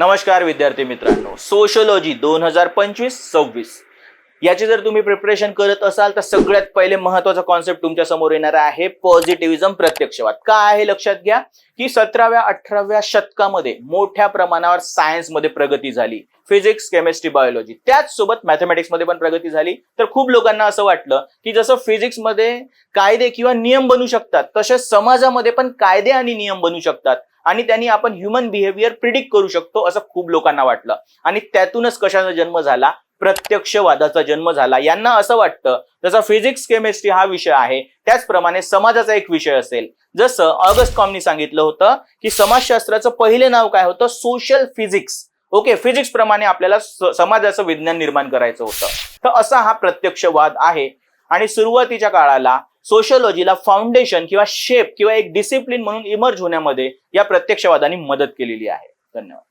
नमस्कार विद्यार्थी मित्रांनो. सोशोलॉजी दोन हजार पंचवीस सव्वीस. याची जर तुम्ही प्रिपरेशन करत असाल तर सगळ्यात पहिले महत्त्वाचा कॉन्सेप्ट तुमच्यासमोर येणार आहे पॉझिटिव्हिझम प्रत्यक्षवाद. काय आहे लक्षात घ्या की सतराव्या अठराव्या शतकामध्ये मोठ्या प्रमाणावर सायन्समध्ये प्रगती झाली. फिजिक्स केमिस्ट्री बायोलॉजी त्याच सोबत मॅथमॅटिक्समध्ये पण प्रगती झाली. तर खूप लोकांना असं वाटलं की जसं फिजिक्समध्ये कायदे किंवा नियम बनू शकतात तसेच समाजामध्ये पण कायदे आणि नियम बनू शकतात. आणि त्यांनी आपण ह्युमन बिहेवियर प्रिडिक्ट करू शकतो असं खूप लोकांना वाटलं. आणि त्यातूनच कशाचा जन्म झाला? प्रत्यक्षवादाचा जन्म झाला. यांना असं वाटतं जसा फिजिक्स केमिस्ट्री हा विषय आहे त्याचप्रमाणे समाजाचा एक विषय असेल. जसं ऑगस्ट कॉमनी सांगितलं होतं की समाजशास्त्राचं पहिले नाव काय होतं? सोशल फिजिक्स ओके फिजिक्स प्रमाणे आपल्याला स- समाजाचं विज्ञान निर्माण करायचं होतं. तर असा हा प्रत्यक्षवाद आहे. आणि सुरुवातीच्या काळाला सोशलॉजीला फाउंडेशन किंवा शेप किंवा एक डिसिप्लिन म्हणून इमर्ज होण्यामध्ये या प्रत्यक्षवादाने मदत केलेली आहे. धन्यवाद.